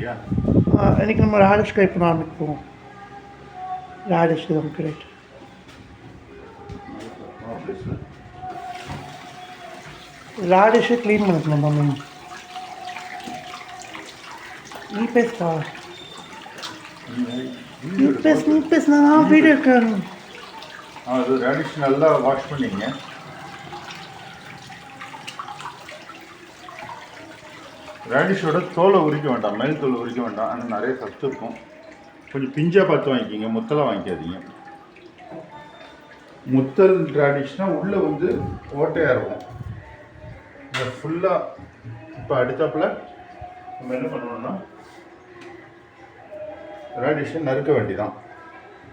இல்லையா இன்னைக்கு நம்ம ராடிஷ் கை பண்ண ஆரம்பிப்போம் ராடிஷ் தான் கிரேட் ராடிஷை க்ளீன் பண்ணிக்கணும் மம்மி நீ பேசுப்பா நீ பேசு நீ பேசு நான் வீடியோ இருக்கேன் அது ரேடிஷ் நல்லா வாஷ் பண்ணிங்க ரேடிஷோட தோலை உரிக்க வேண்டாம் மேல் தோலை உரிக்க வேண்டாம். ஆனால் நிறைய சத்து இருக்கும். கொஞ்சம் பிஞ்சாக பார்த்து வாங்கிக்கிங்க முத்தலாக வாங்கிக்காதீங்க. முத்தல் ரேடிஷ்னால் உள்ளே வந்து ஓட்டையாக இருக்கும். இந்த ஃபுல்லாக இப்போ அடுத்தாப்புல நம்ம என்ன பண்ணணும்னா ரேடிஷை நறுக்க வேண்டிதான்.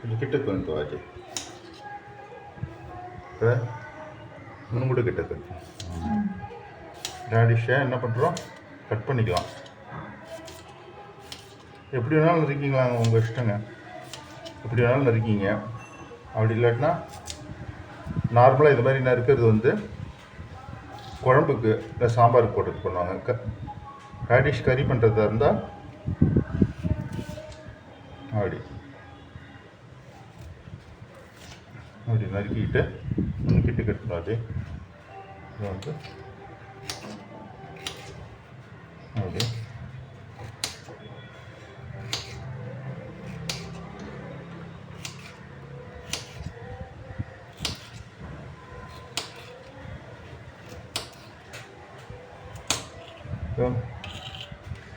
கொஞ்சம் வந்து வாஜி இப்போ இன்னும் கூட கிட்டக்கு ரேடிஷை என்ன பண்ணுறோம் கட் பண்ணிக்கலாம். எப்படி வேணாலும் நறுக்கிங்களாங்க உங்கள் இஷ்டங்க. எப்படி வேணாலும் நறுக்கிங்க அப்படி இல்லாட்டினா நார்மலாக இது மாதிரி நறுக்கிறது வந்து குழம்புக்கு இல்லை சாம்பாருக்கு போட்டு பண்ணுவாங்க க ரேடிஷ் கறி பண்ணுறதா இருந்தால் அப்படி. அப்படி நறுக்கிக்கிட்டு ஒன்று கிட்ட கட்டணும் வந்து ஓகே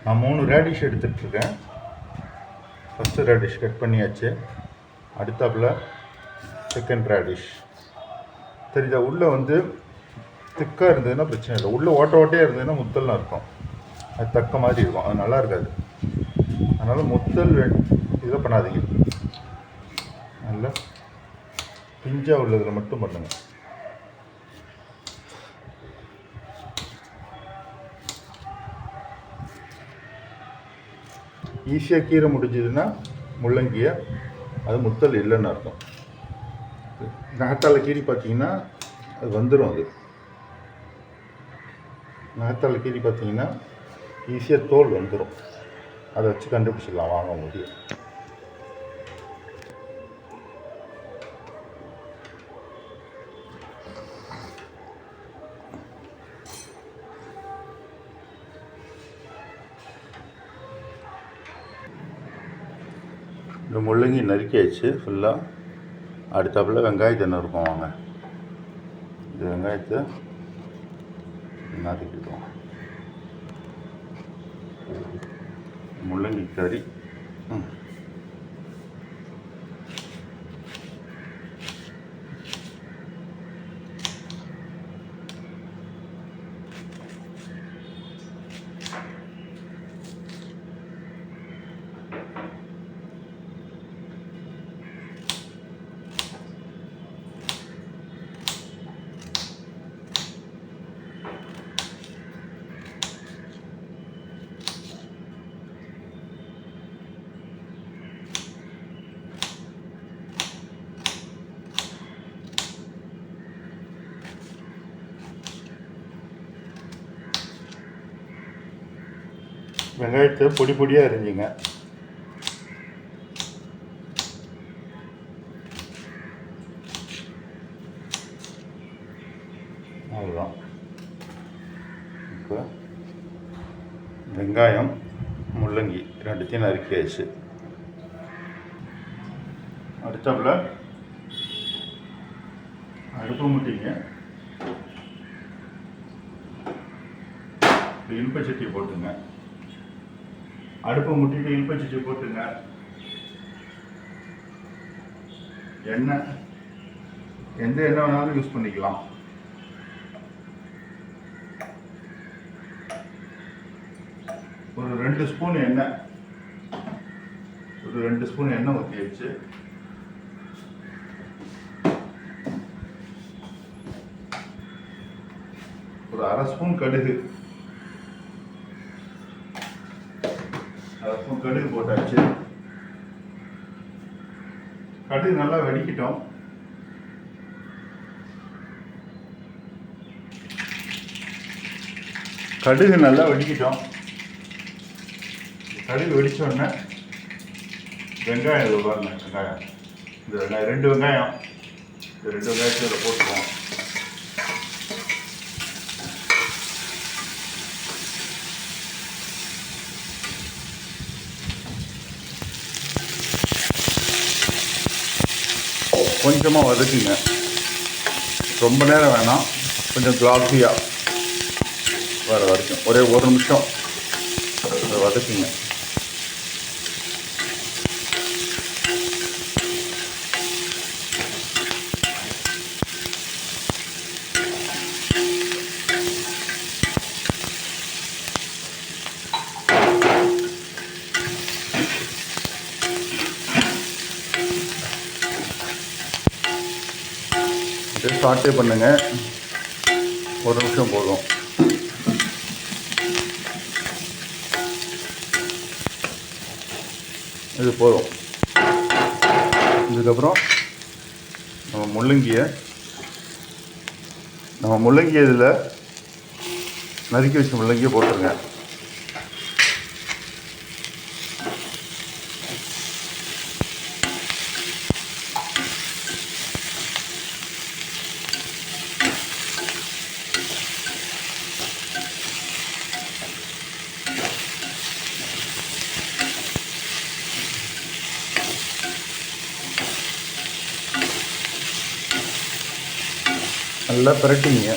நான் மூணு ரேடிஷ் எடுத்துட்ருக்கேன் ஃபஸ்ட்டு ரேடிஷ் கட் பண்ணியாச்சு. அடுத்தாப்புல செகண்ட் ரேடிஷ் தெரியுதா உள்ளே வந்து திக்காக இருந்ததுன்னா பிரச்சனை இல்லை. உள்ளே ஓட்ட ஓட்டையாக இருந்ததுன்னா முத்தல்லாம் இருக்கும். அது தக்க மாதிரி இருக்கும். அது நல்லா இருக்காது. அதனால் முத்தல் இதை பண்ணாதீங்க. நல்லா பிஞ்சாக உள்ளதில் மட்டும் பண்ணுங்கள் ஈஸியாக கீரை முடிஞ்சதுன்னா முள்ளங்கியை அது முத்தல் இல்லைன்னு அர்த்தம். நகத்தால் கீரி பார்த்தீங்கன்னா அது வந்துடும் அது. நகத்தால் கீரி பார்த்தீங்கன்னா ஈஸியாக தோல் வந்துடும் அதை வச்சு கண்டுபிடிச்சிடலாம். வாங்க முடியும் இந்த முள்ளங்கி நறுக்கியாச்சு. ஃபுல்லாக அடுத்தாப்பில் வெங்காயத்தை நறுக்கும் வாங்க. இந்த வெங்காயத்தை நறுக்கிடுவோம். முள்ளங்கி வெங்காயத்தை பொடி பொடியாக அரிஞ்சுங்க. அவ்வளோதான் இப்போ வெங்காயம் முள்ளங்கி ரெண்டுத்தையும் நறுக்கியாச்சு. அடுத்தாப்புல அடுப்பு முட்டிங்க. இழுப்ப சட்டி போட்டுங்க. அடுப்பை முட்டிட்டு இழுப்ப சுச்சு போட்டுங்க. எண்ணெய் எந்த எண்ணெய் வேணாலும் யூஸ் பண்ணிக்கலாம். ஒரு ரெண்டு ஸ்பூன் எண்ணெய். ஒரு ரெண்டு ஸ்பூன் எண்ணெய் ஊற்றி வச்சு ஒரு அரை ஸ்பூன் கடுகு. அதுக்கும் கடுகு போட்டாச்சு. கடுகு நல்லா வெடிக்கிட்டோம். கடுகு நல்லா வெடிக்கிட்டோம். கடுகு வெடித்தோடனே வெங்காயம் இது பாருங்க வெங்காயம். இந்த வெங்காயம் ரெண்டு வெங்காயம். இந்த ரெண்டு வெங்காயத்தில் போட்டுருவோம். கொஞ்சமாக வதக்குங்க. ரொம்ப நேரம் வேணாம். கொஞ்சம் கிளாஸியாக வர வரைக்கும். ஒரே ஒரு நிமிஷம். அதை வதக்குங்க. இது சாட்டே பண்ணுங்க. ஒரு நிமிஷம் போதும். இது போதும். இதுக்கப்புறம் நம்ம முள்ளங்கியை நம்ம முள்ளங்கி இதில் நறுக்கி வச்ச முள்ளங்கியை போட்டுருங்க. நல்லா பிரட்டிங்க.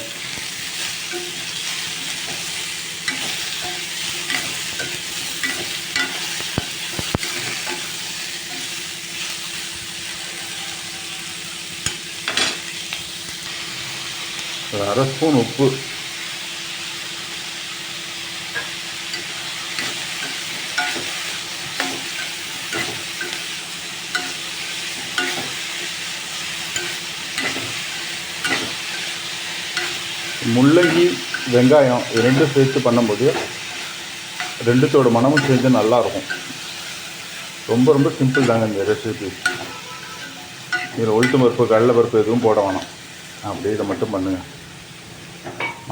ஒரு அரை ஸ்பூன் உப்பு. முள்ளங்கி வெங்காயம் ரெண்டும் சேர்த்து பண்ணும்போது ரெண்டுத்தோட மனமும் சேர்ந்து நல்லாயிருக்கும் ரொம்ப ரொம்ப சிம்பிள் தாங்க இந்த ரெசிபி இதில் உளுத்து பருப்பு கடலை பருப்பு எதுவும் போட வேணாம். அப்படியே இதை மட்டும் பண்ணுங்கள்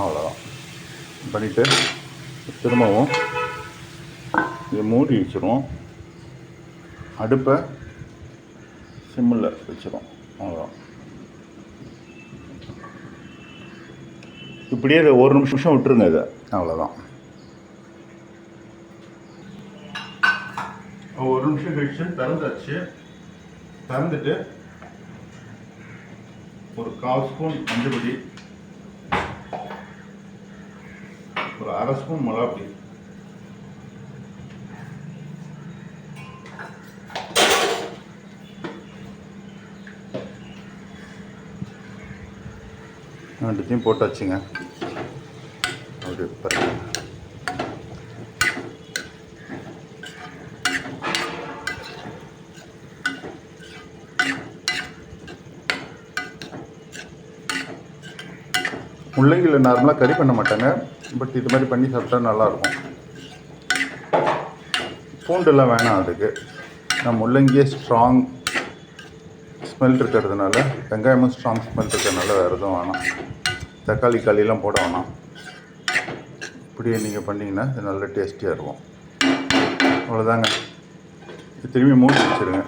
அவ்வளோதான் பண்ணிவிட்டு திரும்பவும் இதை மூடி வச்சுருவோம். அடுப்பை சிம்மில் வச்சுருவோம். அவ்வளோதான் இப்படியே அதை ஒரு நிமிஷம் விட்டுருங்க இதை. அவ்வளோதான் ஒரு நிமிஷம் கழிச்சு திறந்தாச்சு. திறந்துட்டு ஒரு கால் ஸ்பூன் மஞ்சள் ஒரு அரை ஸ்பூன் மிளகாப்பொடி ரெண்டுத்தையும் போட்டாச்சுங்க அப்படி பாருங்க. முள்ளங்கியில் நார்மலாக கறி பண்ண மாட்டாங்க. பட் இது மாதிரி பண்ணி சாப்பிட்டா நல்லாயிருக்கும். பூண்டுலாம் வேணாம் அதுக்கு. நான் முள்ளங்கியே ஸ்ட்ராங் ஸ்மெல் இருக்கிறதுனால வெங்காயமும் ஸ்ட்ராங் ஸ்மெல் இருக்கிறதுனால வேறு எதுவும் வேணாம். தக்காளி களியெல்லாம் போட வேணாம். இப்படியே நீங்கள் பண்ணிங்கன்னா இது நல்ல டேஸ்டியாக இருக்கும். அவ்வளோதாங்க திரும்பி மூடி வச்சுருங்க.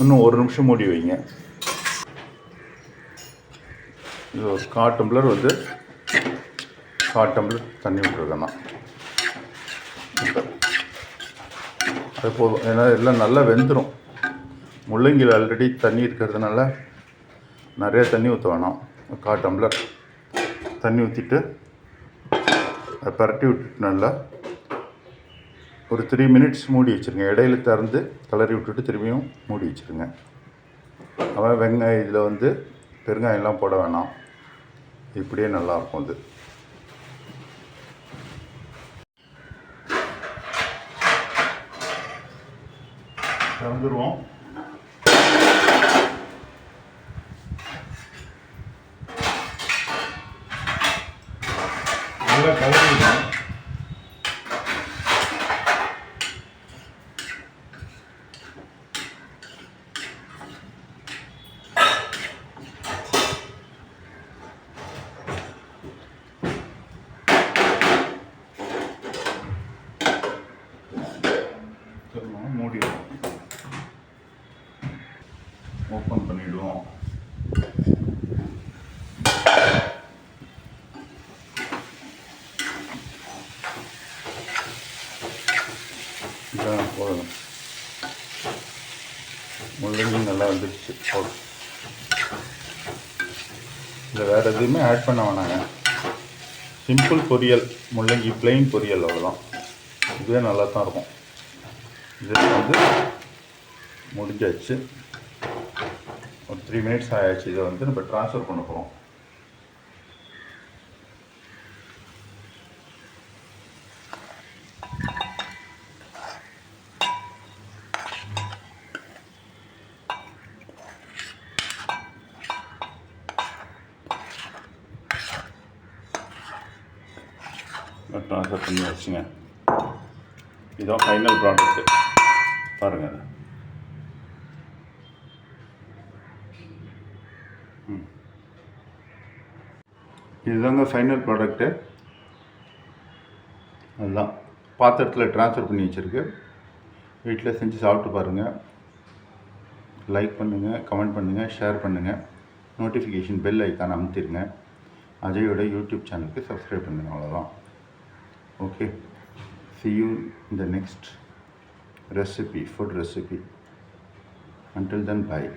இன்னும் ஒரு நிமிஷம் மூடி வைங்க. இது ஒரு கால் டம்ளர் வந்து கால் டம்ளர் தண்ணி விட்டுருக்கேன் அது போதும். ஏன்னா எல்லாம் நல்லா வெந்துடும் முள்ளங்கியில் ஆல்ரெடி தண்ணி இருக்கிறதுனால நிறைய தண்ணி ஊற்ற வேணாம். கா டம்ளர் தண்ணி ஊற்றிட்டு அதை பரட்டி விட்டுட்டு நல்லா ஒரு த்ரீ மினிட்ஸ் மூடி வச்சுருங்க. இடையில திறந்து கிளறி விட்டுட்டு திரும்பியும் மூடி வச்சுருங்க. அவன் வெங்காயம் இதில் வந்து பெருங்காயம்லாம் போட வேணாம். இப்படியே நல்லாயிருக்கும் அது. திறந்துருவோம். நல்லா கலரிடுவோம் போதும் முள்ளங்கி நல்லா வந்துடுச்சு போதும் இதில் வேறு எதுவுமே ஆட் பண்ண வேணாங்க. சிம்பிள் பொரியல் முள்ளங்கி பிளெயின் பொரியல் அவ்வளோதான் இதுவே நல்லா தான் இருக்கும். இது வந்து முடிஞ்சாச்சு. ஒரு த்ரீ மினிட்ஸ் ஆயாச்சு. இதை வந்து நம்ம ட்ரான்ஸ்ஃபர் பண்ண போகிறோம் ட்ரான்ஸ்ஃபர் பண்ணி வச்சுங்க இதான் ஃபைனல் ப்ராடக்ட்டு பாருங்கள் இதுதாங்க ஃபைனல் ப்ராடக்ட்டு அதுதான் பாத்திரத்தில் ட்ரான்ஸ்ஃபர் பண்ணி வச்சுருக்கு வீட்டில் செஞ்சு சாப்பிட்டு பாருங்கள் லைக் பண்ணுங்கள் கமெண்ட் பண்ணுங்கள் ஷேர் பண்ணுங்கள் நோட்டிஃபிகேஷன் பெல் ஐக்கான் அமுத்திடுங்க அஜயோட யூடியூப் சேனலுக்கு சப்ஸ்கிரைப் பண்ணுங்கள் அவ்வளோதான் okay see you in the next recipe food recipe. Until then bye